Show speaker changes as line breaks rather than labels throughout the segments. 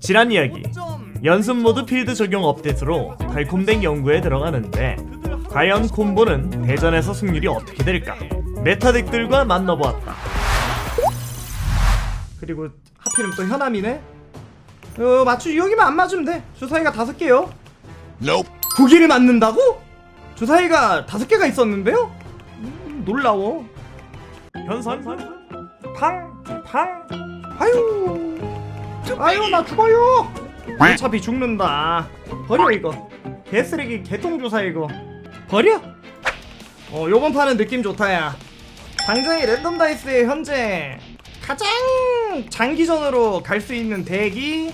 지난 이야기 연습 모드 필드 적용 업데이트로 달콤댕 연구에 들어가는데 과연 콤보는 대전에서 승률이 어떻게 될까 메타덱들과 만나보았다
그리고 하필이면 또 현암이네. 어, 맞추 여기만 안 맞으면 돼. 주사위가 다섯 개요.
Nope.
맞는다고? 주사위가 다섯 개가 있었는데요? 음, 놀라워.
현선 팡팡
아유, 아유 나 죽어요. 어차피 죽는다. 버려 이거. 개쓰레기 개통 주사 이거. 버려. 어 요번 판은 느낌 좋다 야. 당장의 랜덤 다이스의 현재 가장 장기전으로 갈 수 있는 덱이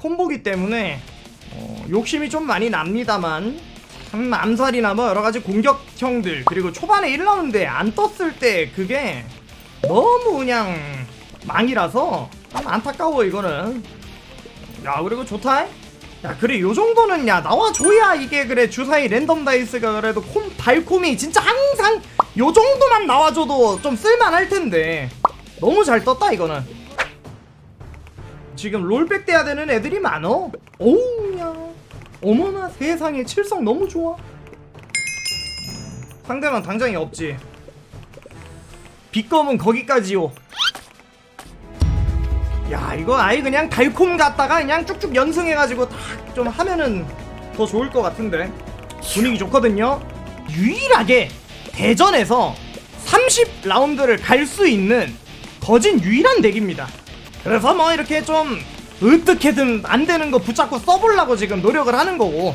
콤보기 때문에 어, 욕심이 좀 많이 납니다만 음, 암살이나 뭐 여러 가지 공격형들 그리고 초반에 1라운드에 안 떴을 때 그게 너무 그냥 망이라서 좀 안타까워 이거는. 야 그리고 좋다 야 그래 요 정도는 야 나와줘야 이게 그래 주사위 랜덤 다이스가 그래도 콤 달콤이 진짜 항상 요 정도만 나와줘도 좀 쓸만할 텐데. 너무 잘 떴다 이거는. 지금 롤백 돼야 되는 애들이 많어? 오우야. 어머나 세상에 칠성 너무 좋아. 상대방 당장이 없지. 빗검은 거기까지요 야 이거 아예 그냥 달콤 갔다가 그냥 쭉쭉 연승해가지고 딱 좀 하면은 더 좋을 것 같은데. 분위기 좋거든요. 유일하게 대전에서 30라운드를 갈 수 있는 거진 유일한 덱입니다. 그래서 뭐 이렇게 좀 어떻게든 안 되는 거 붙잡고 써보려고 지금 노력을 하는 거고.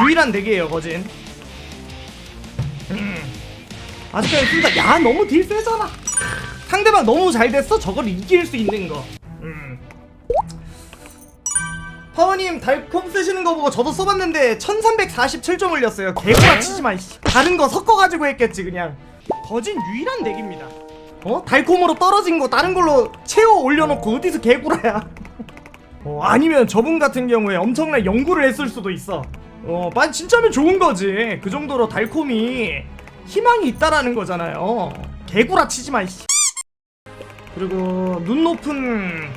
유일한 덱이에요 거진. 음. 아직까지 순다 야 너무 딜 세잖아 상대방 너무 잘 됐어? 저걸 이길 수 있는 거. 음. 파워님 달콤 쓰시는 거 보고 저도 써봤는데 1347점 올렸어요. 개구라 치지마 이씨. 다른 거 섞어가지고 했겠지 그냥. 거진 유일한 덱입니다. 어? 달콤으로 떨어진 거 다른 걸로 채워 올려놓고 어디서 개구라야? 어, 아니면 저분 같은 경우에 엄청난 연구를 했을 수도 있어. 어, 만 진짜면 좋은 거지. 그 정도로 달콤이 희망이 있다라는 거잖아요. 개구라 치지마 이씨. 그리고 눈 높은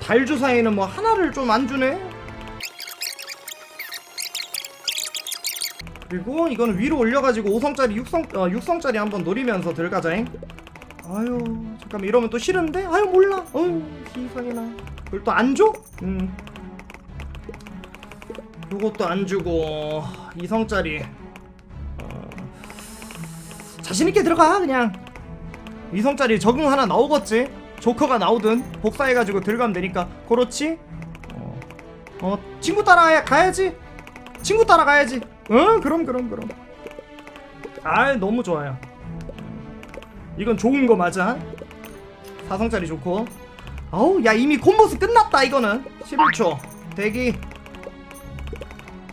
달주사에는 뭐 하나를 좀 안 주네. 그리고 이거는 위로 올려가지고 5성짜리 6성, 어, 6성짜리 한번 노리면서 들어가자잉. 아유 잠깐만 이러면 또 싫은데? 아유 몰라. 어휴 세상에나 그걸 또 안 줘? 음. 요것도 안 주고 2성짜리. 어, 자신있게 들어가 그냥. 2성짜리 적응 하나 나오겠지 조커가 나오든 복사해가지고 들어가면 되니까. 그렇지? 어, 어 친구 따라 가야지. 친구 따라 가야지. 어 그럼 그럼 그럼. 아 너무 좋아요. 이건 좋은 거 맞아? 4성짜리 좋고 아우 야 이미 콤보스 끝났다 이거는. 11초. 대기.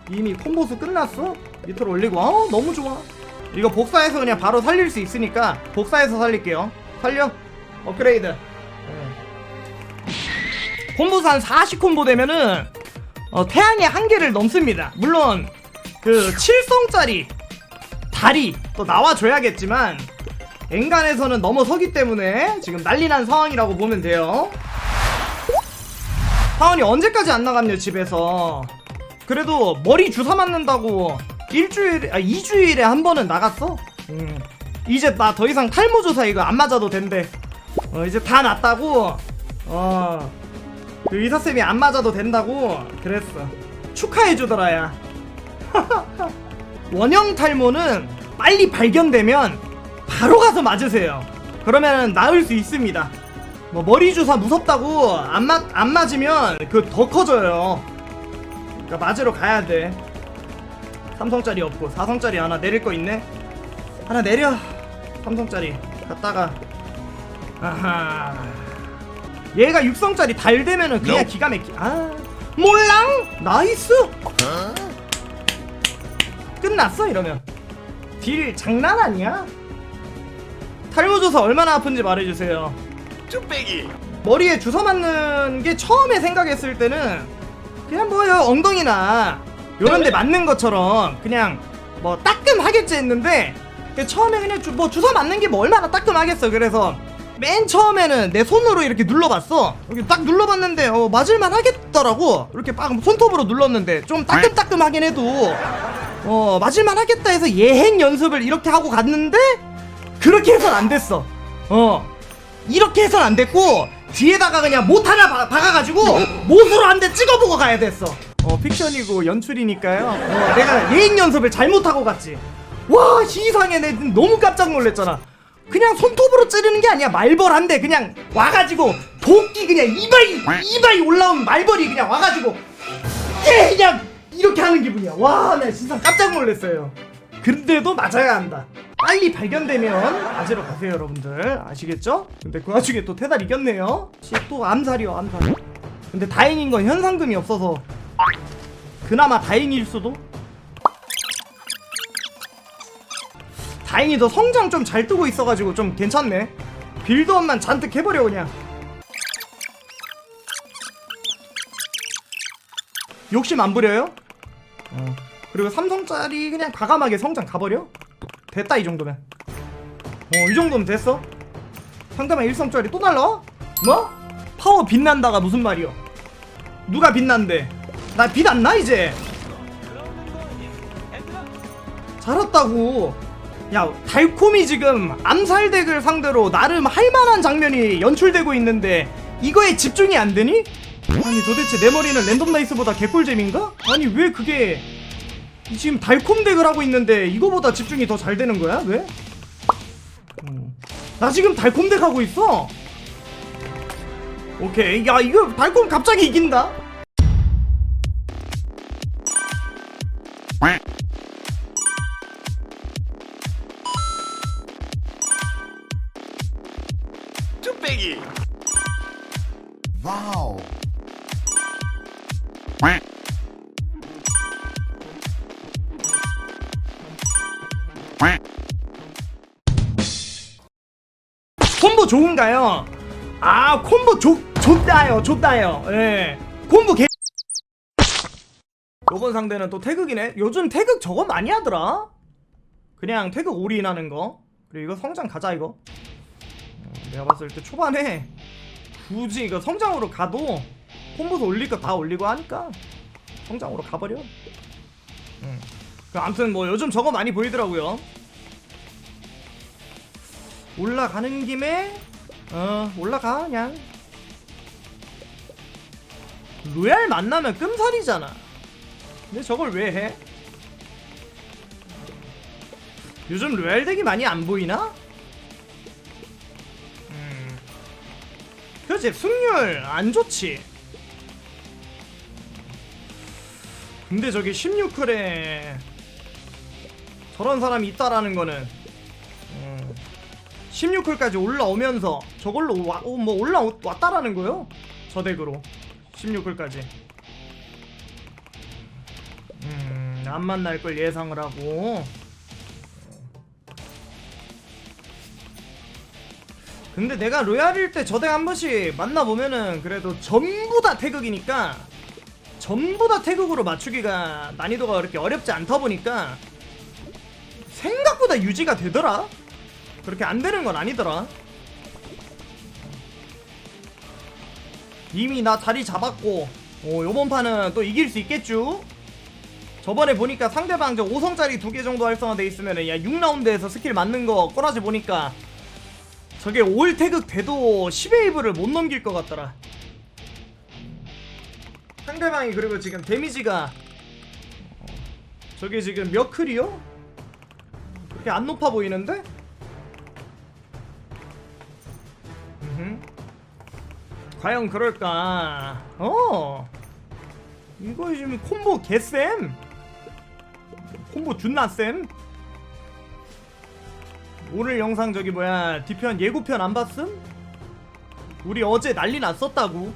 이미 콤보스 끝났어? 밑으로 올리고. 아우 너무 좋아. 이거 복사해서 그냥 바로 살릴 수 있으니까 복사해서 살릴게요. 살려. 업그레이드. 네. 콤보스 한 40콤보 되면은 어, 태양의 한계를 넘습니다. 물론 그 7성짜리 달이 또 나와줘야겠지만 엔간에서는 넘어서기 때문에 지금 난리난 상황이라고 보면 돼요. 하원이 언제까지 안 나갔냐 집에서? 그래도 머리 주사 맞는다고 일주일에 아 2주일에 한 번은 나갔어? 음. 이제 나 더 이상 탈모 주사 이거 안 맞아도 된대. 어 이제 다 났다고? 어 그 의사쌤이 안 맞아도 된다고 그랬어 축하해주더라 야 원형 탈모는 빨리 발견되면 바로 가서 맞으세요. 그러면 나을 수 있습니다. 뭐 머리 주사 무섭다고 안 맞 안 맞으면 그 더 커져요. 그러니까 맞으러 가야 돼. 삼성짜리 없고 사성짜리 하나 내릴 거 있네. 하나 내려. 삼성짜리 갔다가 아하. 얘가 육성짜리 달 되면은 그냥
Nope.
기가 막히. 아 몰랑 나이스. 끝났어 이러면 딜 장난 아니야? 탈모조사 얼마나 아픈지 말해주세요
쭈빼기.
머리에 주사 맞는 게 처음에 생각했을 때는 그냥 뭐요 엉덩이나 요런 데 맞는 것처럼 그냥 뭐 따끔하겠지 했는데 그 처음에 그냥 주, 뭐 주사 맞는 게 뭐 얼마나 따끔하겠어 그래서 맨 처음에는 내 손으로 이렇게 눌러봤어. 이렇게 딱 눌러봤는데 어, 맞을만 하겠더라고. 이렇게 막 손톱으로 눌렀는데 좀 따끔따끔하긴 해도 어 맞을만 하겠다 해서 예행 연습을 이렇게 하고 갔는데 그렇게 해선 안 됐어. 어 이렇게 해선 안 됐고 뒤에다가 그냥 못 하나 박- 박아가지고 못으로 한 대 찍어보고 가야 됐어. 어 픽션이고 연출이니까요. 어, 내가 예행 연습을 잘못하고 갔지. 와 시상에 내 너무 깜짝 놀랐잖아. 그냥 손톱으로 찌르는 게 아니야 말벌한데 그냥 와가지고 도끼 그냥 이바이 이바이 올라온 말벌이 그냥 와가지고 예 그냥 이렇게 하는 기분이야. 와나 진짜 깜짝 놀랐어요. 근데도 맞아야 한다. 빨리 발견되면 맞으러 가세요 여러분들 아시겠죠? 근데 그 와중에 또 태달 이겼네요 씨, 또 암살이요 암살 근데 다행인 건 현상금이 없어서 그나마 다행일 수도 다행히 더 성장 좀 잘 뜨고 있어가지고 좀 괜찮네 빌드업만 잔뜩 해버려 그냥 욕심 안 부려요? 어. 그리고 삼성짜리 그냥 과감하게 성장 가버려? 됐다 이 정도면 어 이 정도면 됐어 상대방 일성짜리 또 날라와? 뭐? 파워 빛난다가 무슨 말이여 누가 빛난대 나빛 안 나 이제 잘했다고 야 달콤이 지금 암살덱을 상대로 나름 할만한 장면이 연출되고 있는데 이거에 집중이 안 되니? 아니 도대체 내 머리는 랜덤 다이스보다 개꿀잼인가? 아니 왜 그게 지금 달콤 덱을 하고 있는데 이거보다 집중이 더 잘 되는 거야? 왜? 음. 나 지금 달콤 덱 하고 있어. 오케이. 야, 이거 달콤 갑자기 이긴다. 좋은가요? 아, 콤보 좋 좋다요. 좋다요. 예. 콤보 개 요번 상대는 또 태극이네. 요즘 태극 저거 많이 하더라. 그냥 태극 올인하는 거. 그리고 이거 성장 가자 이거. 어, 내가 봤을 때 초반에 굳이 이거 성장으로 가도 콤보도 올릴 거 다 올리고 하니까 성장으로 가버려. 응. 그 아무튼 뭐 요즘 저거 많이 보이더라고요. 올라가는 김에 어 올라가 그냥. 로얄 만나면 끔살이잖아. 근데 저걸 왜 해? 요즘 로얄 덱이 많이 안 보이나? 음. 그렇지 승률 안 좋지. 근데 저기 16클에 저런 사람이 있다라는 거는 음, 16클까지 올라오면서 저걸로 와, 어, 뭐 올라왔다라는 거요? 저 덱으로. 16클까지. 음, 안 만날 걸 예상을 하고. 근데 내가 로얄일 때 저 덱 한 번씩 만나보면은 그래도 전부 다 태극이니까 전부 다 태극으로 맞추기가 난이도가 그렇게 어렵지 않다 보니까 생각보다 유지가 되더라 그렇게 안 되는 건 아니더라 이미 나 자리 잡았고 어, 요번 판은 또 이길 수 있겠쥬 저번에 보니까 상대방 저 5성짜리 두 개 정도 활성화돼 있으면은 야 6라운드에서 스킬 맞는 거 꼬라지 보니까 저게 올 태극 돼도 10웨이브를 못 넘길 것 같더라 상대방이 그리고 지금 데미지가 어, 저게 지금 몇 클이요? 그렇게 안 높아 보이는데? 과연 그럴까? 어. 이거 지금 콤보 개쌤. 콤보 준나 쌤. 오늘 영상 저기 뭐야 뒤편 예고편 안 봤음? 우리 어제 난리 났었다고.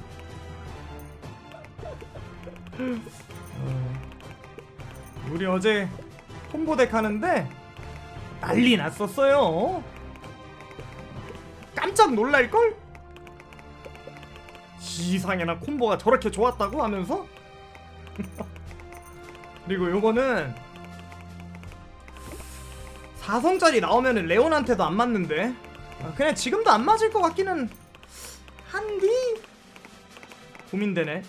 어. 우리 어제 콤보 덱 하는데 난리 났었어요. 깜짝 놀랄걸? 이상해나 콤보가 저렇게 좋았다고 하면서 그리고 요거는 4성짜리 나오면은 레온한테도 안 맞는데 아, 그냥 지금도 안 맞을 것 같기는 한디 고민되네.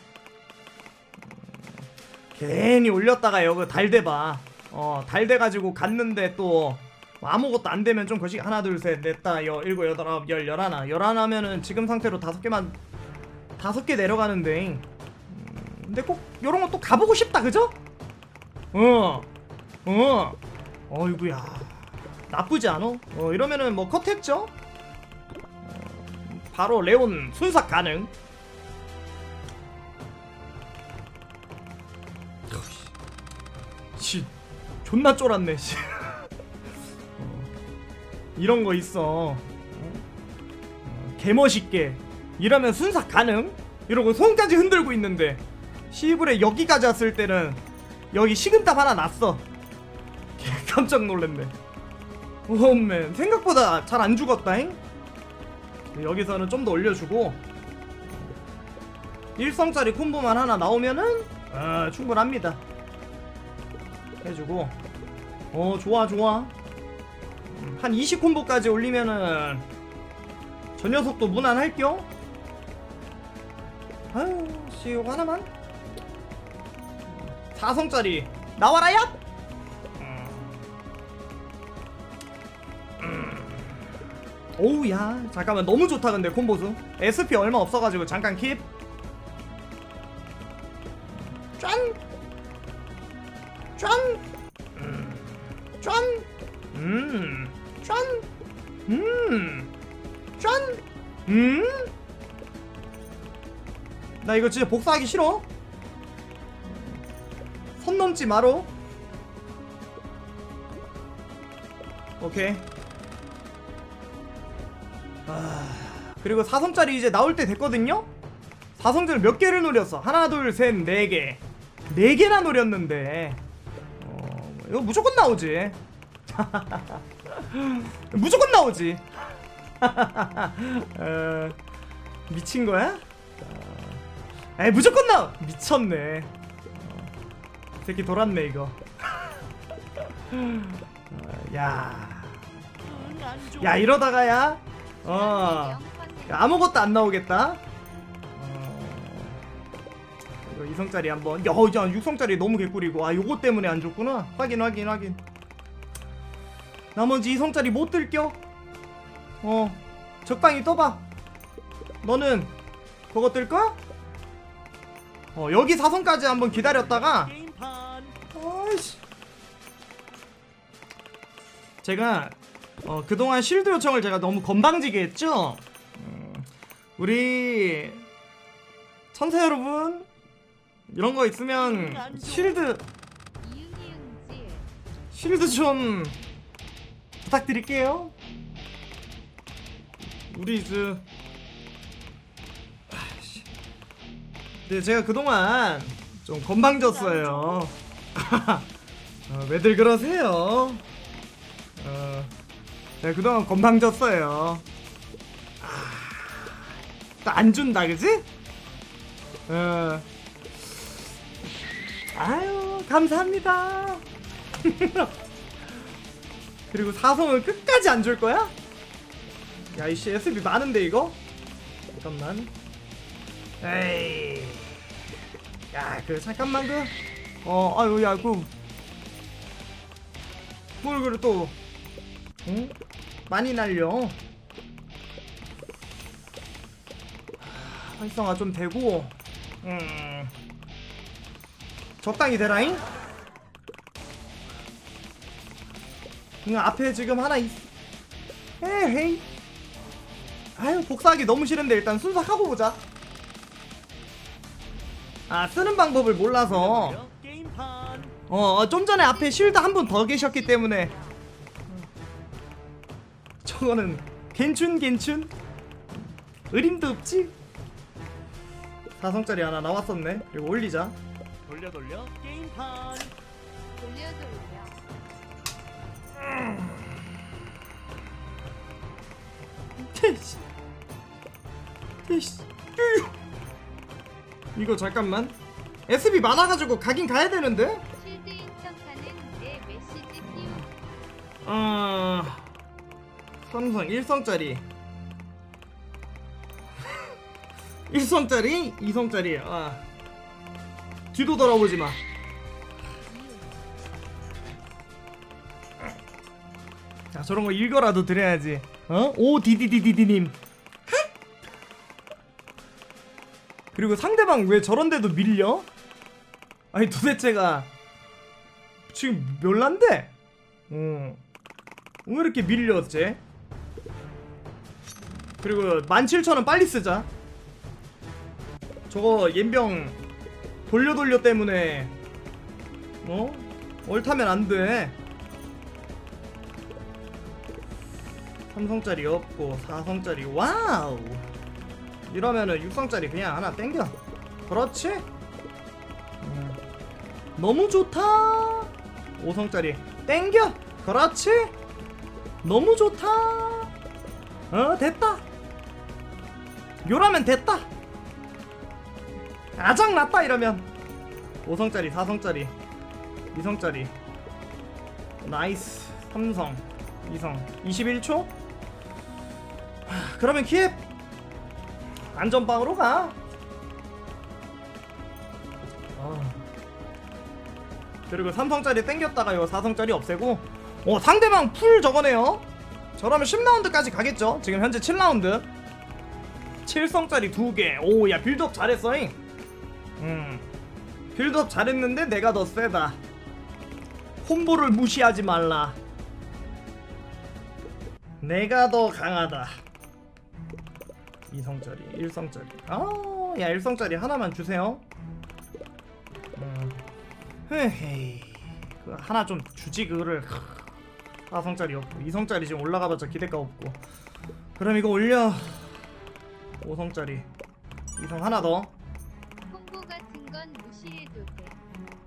괜히 올렸다가 여기 달대봐. 어 달대가지고 갔는데 또 아무것도 안 되면 좀 거시 하나 둘 셋 넷 다 여 일곱 여덟 아홉 열 열하나 열하나면은 지금 상태로 다섯 개만 다섯 개 내려가는데. 음, 근데 꼭 요런 거 또 가보고 싶다 그죠? 어, 어, 어이구야 나쁘지 않어? 어 이러면은 뭐 컷했죠? 어, 바로 레온 순삭 가능. 씨, 존나 쫄았네. 씨. 어, 이런 거 있어. 어? 어, 개멋있게 이러면 순삭 가능? 이러고 손까지 흔들고 있는데 시불에 여기까지 왔을 때는 여기 식은땀 하나 났어. 개 깜짝 놀랐네. 오맨 생각보다 잘 안 죽었다잉. 여기서는 좀 더 올려주고 일성짜리 콤보만 하나 나오면은 아, 충분합니다. 해주고 어 좋아 좋아 음, 한 20콤보까지 올리면은 저 녀석도 무난할겨? 아유 씨 이거 하나만? 4성짜리 나와라 야? 오우야 잠깐만 너무 좋다 근데 콤보수. SP 얼마 없어가지고 잠깐 킵 나 이거 진짜 복사하기 싫어. 선 넘지 마로. 오케이. 아, 그리고 4성짜리 이제 나올 때 됐거든요? 4성짜리 몇 개를 노렸어? 하나, 둘, 셋, 네 개. 네 개나 노렸는데. 어, 이거 무조건 나오지. 무조건 나오지. 어, 미친 거야? 에 무조건 나와. 미쳤네. 어, 이 새끼 돌았네 이거. 어, 야, 야 이러다가 야, 어, 야, 아무것도 안 나오겠다. 어, 이거 이성짜리 한번. 야, 야, 육성짜리 너무 개꿀이고. 아, 요거 때문에 안 줬구나. 확인, 확인, 확인. 나머지 이성짜리 못 들겨. 어, 적당히 떠봐. 너는 그거 뜰 거야? 어, 여기 사선까지 한번 기다렸다가. 아이씨. 제가 어, 그동안 실드 요청을 제가 너무 건방지게 했죠. 음, 우리 천사 여러분 이런 거 있으면 실드 실드 좀 부탁드릴게요. 우리 이제 네 제가 그동안 좀 건방졌어요. 어, 왜들 그러세요? 어, 제가 그동안 건방졌어요. 또안 준다 그지? 어. 아유 감사합니다. 그리고 사성을 끝까지 안 줄 거야? 야 이씨 SB 많은데 이거? 잠깐만. 에이. 야 그 잠깐만 그. 어 아유 야 그. 뭘 그래 또. 응? 많이 날려. 활성화 좀 되고. 음. 적당히 되라잉? 응, 앞에 지금 하나 있. 에헤이. 아유, 복사하기 너무 싫은데 일단 순삭하고 보자. 아, 쓰는 방법을 몰라서. 어, 어, 좀 전에 앞에 실드 한 분 더 계셨기 때문에. 저거는 괜춘 괜춘. 의림도 없지? 사성짜리 하나 나왔었네. 이거 올리자.
돌려 돌려 게임판.
돌려 돌려
테이씨 테이씨 쭈 이거 잠깐만. SB 많아가지고 가긴 가야 되는데?
실드 인척하는 내 메시지 띄우.
아 삼성 1성짜리. 1성짜리? 2성짜리. 아 뒤도 돌아보지 마. 자, 저런 거 읽어라도 드려야지. 어? 오 디디디디디님. 그리고 상대방 왜 저런데도 밀려? 아니 도대체가 지금 멸난데? 어. 왜 이렇게 밀려 쟤? 그리고 17,000원 빨리 쓰자. 저거 옌병 돌려 돌려 때문에 어? 얼타면 안 돼. 3성짜리 없고 4성짜리 와우 이러면은 6성짜리 그냥 하나 땡겨. 그렇지? 음. 너무 좋다. 5성짜리 땡겨. 그렇지? 너무 좋다. 어 됐다. 요라면 됐다. 아장 났다 이러면. 5성짜리 4성짜리 2성짜리. 나이스. 3성 2성. 21초? 하, 그러면 키앱 안전빵으로 가. 아. 그리고 3성짜리 땡겼다가 요 4성짜리 없애고. 어 상대방 풀 저거네요. 저러면 10라운드까지 가겠죠? 지금 현재 7라운드. 7성짜리 2개. 오 야 빌드업 잘했어잉. 음. 빌드업 잘했는데 내가 더 세다. 콤보를 무시하지 말라. 내가 더 강하다 2성짜리 1성짜리 아야 1성짜리 하나만 주세요. 음. 헤헤이. 그 하나 좀 주지 그거를. 4성짜리 없고 2성짜리 지금 올라가봤자 기대가 없고. 그럼 이거 올려. 5성짜리 2성 하나 더.
콤보 같은 건 무시해도 돼.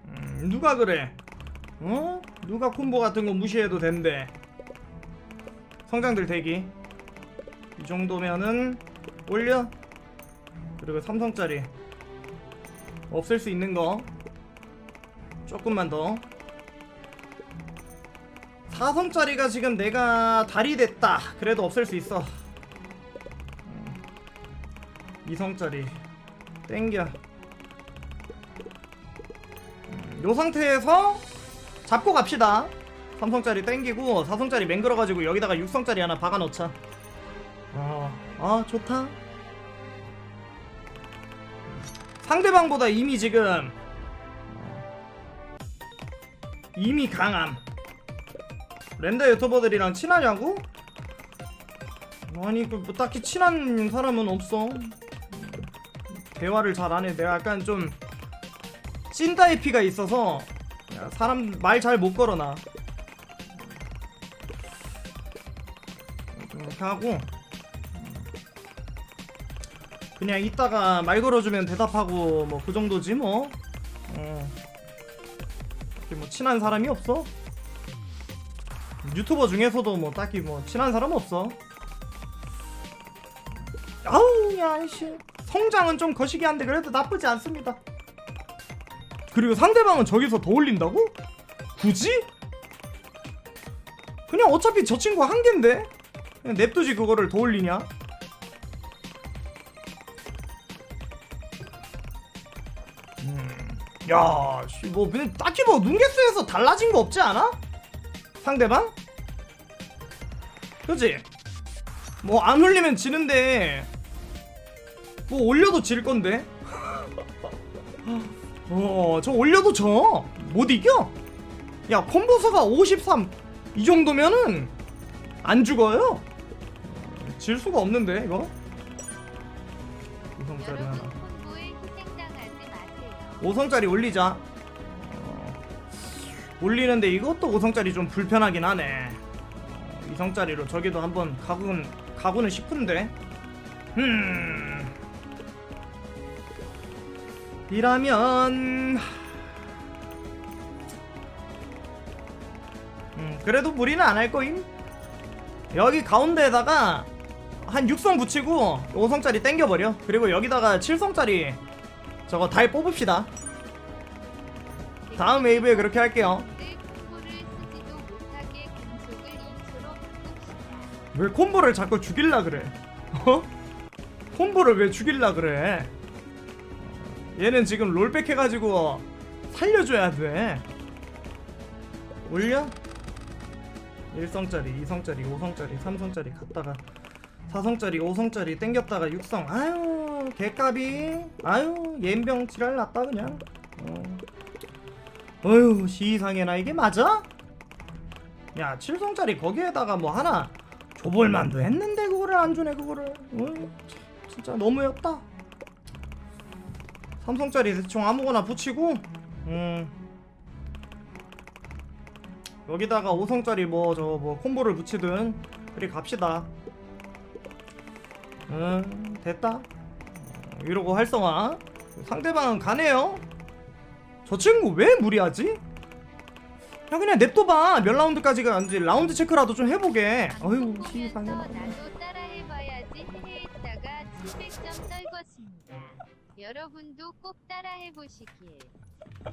음, 누가 그래? 어? 누가 콤보 같은 거 무시해도 된대? 성장들 대기. 이 정도면은 올려. 그리고 삼성짜리 없앨 수 있는 거 조금만 더. 4성짜리가 지금 내가 달이 됐다. 그래도 없앨 수 있어. 음, 2성짜리 땡겨. 음, 요 상태에서 잡고 갑시다. 3성짜리 땡기고 4성짜리 맹글어가지고 여기다가 6성짜리 하나 박아놓자. 어, 아 좋다. 상대방보다 이미 지금 이미 강함. 랜더 유튜버들이랑 친하냐고? 아니 그 뭐 딱히 친한 사람은 없어. 대화를 잘 안해. 내가 약간 좀 찐따이 피가 있어서 야, 사람 말 잘 못 걸어놔. 이렇게 하고 그냥 이따가 말 걸어주면 대답하고 뭐 그 정도지 뭐. 어. 뭐 친한 사람이 없어? 유튜버 중에서도 뭐 딱히 뭐 친한 사람 없어. 아우 야씨. 성장은 좀 거시기 한데 그래도 나쁘지 않습니다. 그리고 상대방은 저기서 더 올린다고? 굳이? 그냥 어차피 저 친구 한 갠데? 냅두지 그거를 더 올리냐 야, 씨, 뭐 그냥 딱히 뭐 눈개수에서 달라진 거 없지 않아? 상대방? 그지? 뭐 안 올리면 지는데 뭐 올려도 질 건데. 어, 저 올려도 져. 못 이겨. 야, 콤보수가 53. 이 정도면은 안 죽어요. 질 수가 없는데 이거. 우성짜리 하나. 5성짜리 올리자. 어, 올리는데 이것도 5성짜리 좀 불편하긴 하네. 어, 2성짜리로 저기도 한번 가고는 가고는 싶은데. 음. 이라면 음, 그래도 무리는 안 할 거임. 여기 가운데에다가 한 6성 붙이고 5성짜리 땡겨버려. 그리고 여기다가 7성짜리 저거 달 뽑읍시다. 다음 웨이브에 그렇게 할게요.
늘 콤보를 쓰지도 못하게 공속을 2초로 바꿉시다.
왜 콤보를 자꾸 죽일라 그래? 어? 콤보를 왜 죽일라 그래? 얘는 지금 롤백 해가지고 살려줘야 돼. 올려? 1성짜리, 2성짜리, 5성짜리, 3성짜리 갔다가 4성짜리, 5성짜리 땡겼다가 6성. 아유, 개까비. 아유, 옌병 지랄 났다 그냥. 어. 어휴, 시상해나 이게 맞아? 야, 7성짜리 거기에다가 뭐 하나 줘볼만도 했는데 그거를 안 주네 그거를. 어휴, 진짜 너무였다. 3성짜리 대충 아무거나 붙이고 음 여기다가 5성짜리 뭐 저뭐 콤보를 붙이든 그리 갑시다 음 됐다. 어, 이러고 활성화. 상대방은 가네요. 저 친구 왜 무리하지? 야 그냥 냅둬봐. 몇 라운드까지가 안지 라운드 체크라도 좀 해보게. 어휴 시상해
나도 따라해봐야지. 해했다가 700점 떨궜습니다. 여러분도 꼭 따라해보시길.